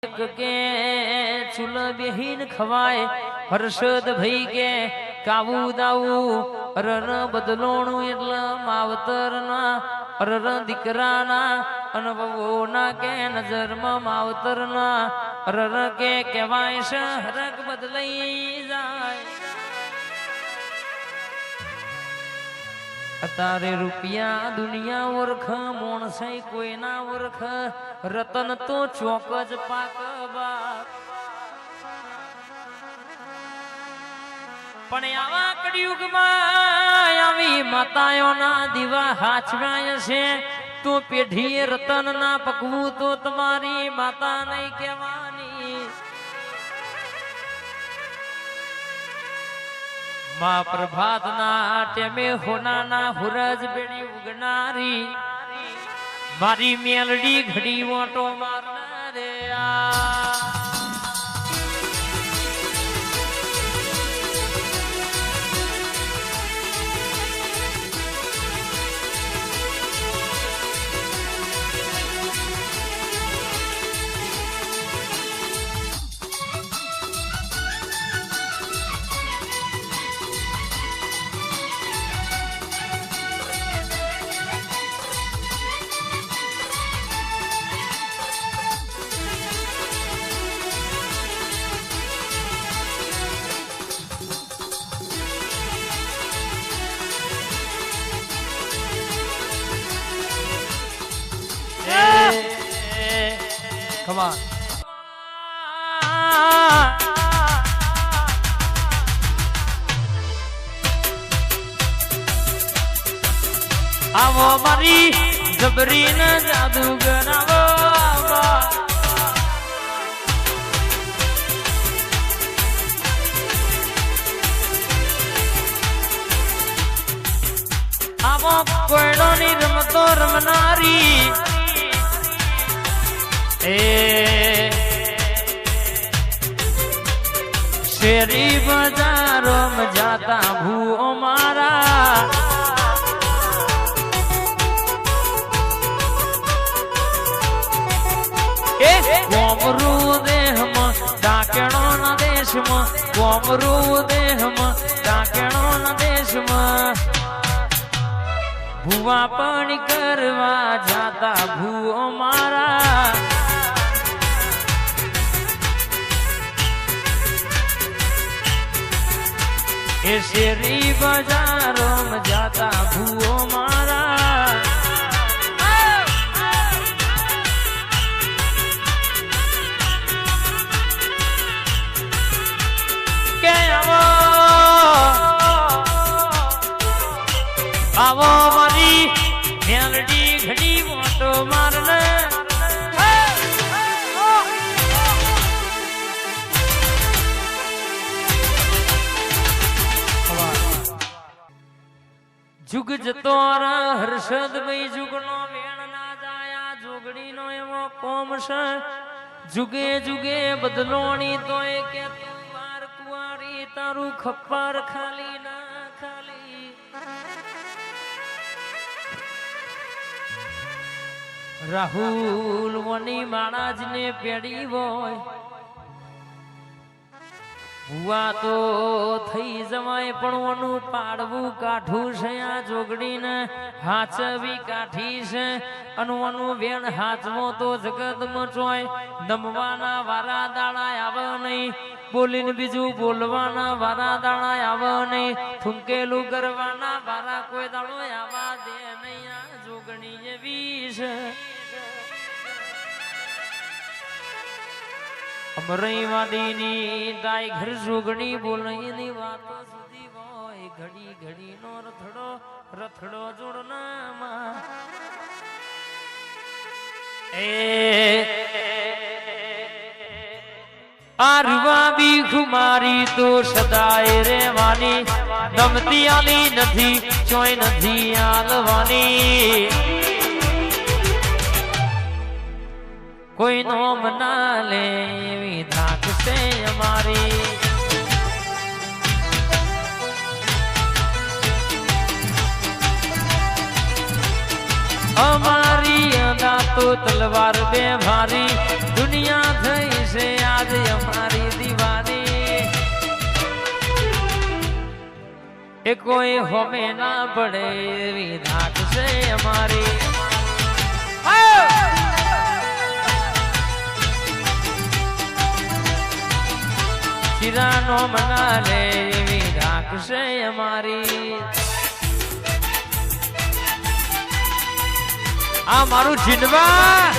કે ખવાય, હર્ષદ ભઈ કે કાવું દાવું, અરર બદલોણું એટલે માવતર ના અરર દીકરાના અનુભવોના કે નજરમાં માવતર ના અરર કે કહેવાય છે બદલાઈ. અત્યારે રૂપિયા દુનિયા ઓરખ મોણસાઈ કોઈના ઓળખ. રતન તો ચોક જ પાકબા પણ આવા કળિયુગમાં આવી માતાઓના દીવા હાચવાય છે. તો પેઢીએ રતન ના પકવું તો તમારી માતા નહીં કહેવાની. માં પ્રભાતના ટેમે હોનાના હુરજ બેડી ઉગનારી. મારી મેલડી ઘડી ઓટો મારનારે. On. આવો મારી જબરી ને જાદુગર આવો. આવો કોયડો ની રમતો રમનારી એ શેરી બજારો જાતા ભૂ મારા. એ કોમરું દેહમાં, ડાકેણો ના દેશમાં, કોમરું દેહમાં, ડાકેણો ના દેશમાં. ભૂવા પાણી કરવા જાતા ભૂઓ મારા. એ શેરી બજારો જાતા ભૂઓ મારા. કે આવો? આવો મારી મેલડી જુગ જતો ર હર્ષદ ભાઈ જુગનો મેળ ના જાયા જોગડી નો એવો કોમ છે જુગે જુગે બદલોણી તોય કે તું વાર કુંવારી તારું ખપ્પર ખાલી ના ખાલી. રાહુલ વની માણાજ ને પેડી હોય ભુવા તો થઈ જવાય, પણ ઓનું પાડવું કાઠું છે આ જોગડીને, હાચવી કાઠી છે. અને ઓનું વેણ હાચવો તો જગત મચોય. દમવાના વારા દાણા આવે નહીં. બોલીને બીજું બોલવાના વારા દાણા આવે નહીં. થૂંકેલું કરવાના વારા કોઈ દાણો આવા દે નહીં. આ જોગણી એવી છે. અમરઈ તાય ઘર સુગણી બોલઈની વાતો સુધી હોય. ઘડી ઘડી નો રથડો રથડો જોડનામાં. એ આરવા બી ખુમારી તો સદાય રેવાની નમતી આલી નથી, ચોય નથી આલવાની. કોઈ નોમ ના લે એવી થાક છે અમારી. અમારી અદા તો તલવાર બે ભારી દુનિયા થઈ છે આજ અમારી દિવાળી એ કોઈ હોમે ના પડે એવી ધાક છે અમારી. શિરાનો મના એવી રાખશે અમારી. આ મારું જીનવા.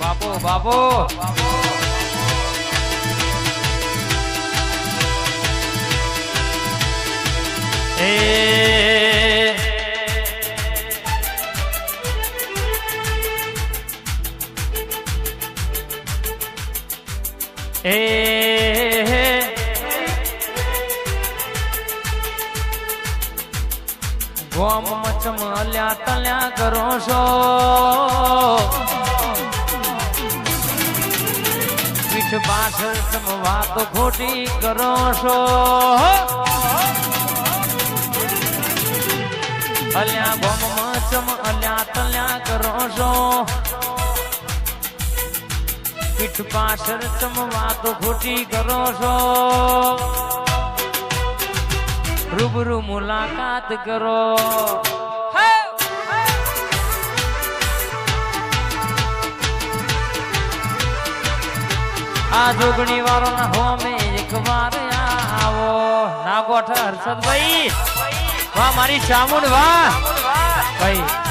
બાપો બાપો. એ ગોમ મચમ અલ્યા તલ્યા કરો છો. પીઠ પાછળ તમે વાતો ખોટી કરો છો. અલ્યા ગોમ મચમ અલ્યા તલ્યા કરો છો. પીઠ પાછળ તમે વાતો ખોટી કરો છો. રૂબરૂ મુલાકાત કરો. આ જોગણી વાળો ના હોમે એક વાર આવો. ના ગોઠ હર્ષદભાઈ. વાહ મારી ચામુંડ વાહ. ભાઈ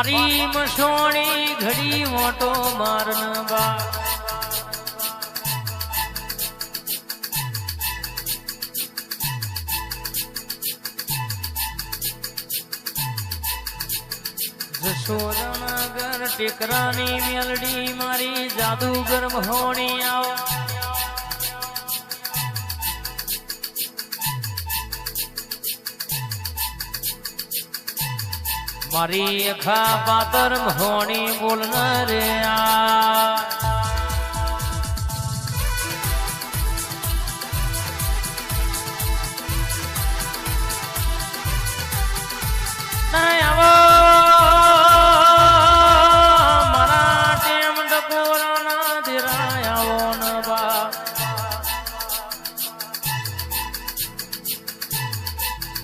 મારી મસોણી ઘડી મોટો મારન બા. જશોદનગર ટેકરાની મેલડી મારી જાદુગર મહોણી આવો. મારી અખા પાતર મહોણી બોલનાર આ. નહીં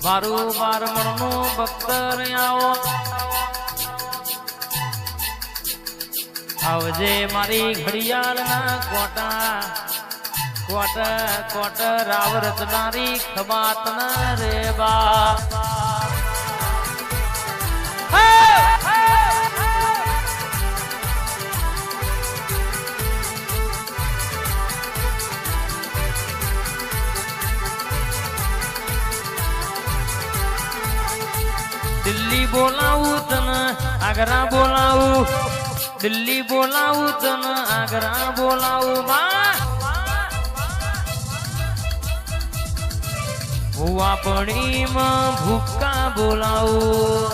મારું બારમણનું બખ્તર આવો આવજે મારી ઘડિયાળના કોટા કોટ કોટ રાવ રચનારી ખબાત ના રે બા. દિલ્હી બોલાવું તને, આગ્રા બોલાવું. દિલ્હી બોલાવું તને, આગ્રા બોલાવું. માં હું આપણીમાં ભૂકા બોલાવું.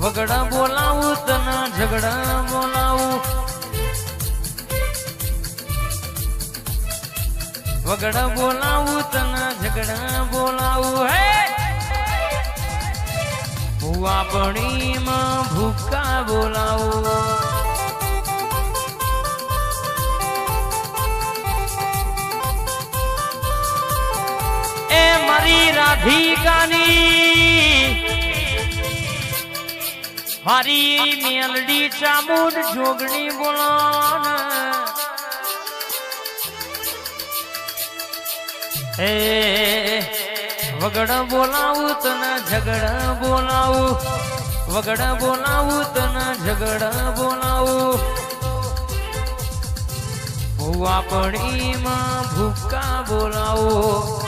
વગડા બોલાવું તને, ઝઘડા બોલાવું. વગડા બોલાવું, તને ઝઘડા બોલાવું, હે! આપણીમાં ભૂકા બોલાવું. એ મારી રાધિકાની, મારી મેલડી ચામુંડ જોગણી બોલાના એ વગડ બોલાવું તને ઝગડ બોલાવું. વગડ બોલાવું તને ઝગડ બોલાવું. હું આપણીમાં ભૂકા બોલાવું.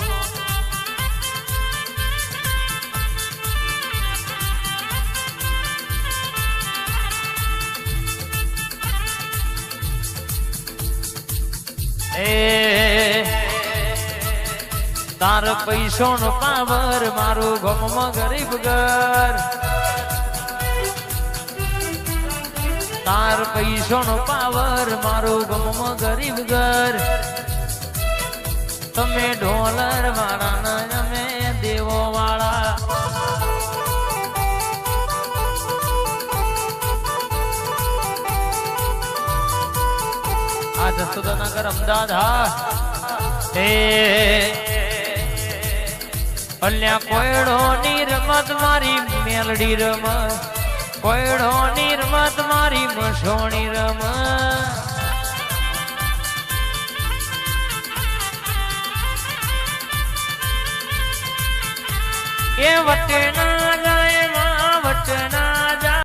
તાર પૈસો નો પાવર, મારું ગમમાં ગરીબ ઘર. તાર પૈસો નો પાવર, મારું ગમમાં ગરીબ ઘર. તમે ડોલર વાળા અમે દેવો વાળા આ જસોદાનગર અમદાવાદ હા. હે અલ્યા કોયડો ની રમત મારી મેલડી રમ. કોયડો ની રમત મારી મસોણી રમ. એ વટના જાય માં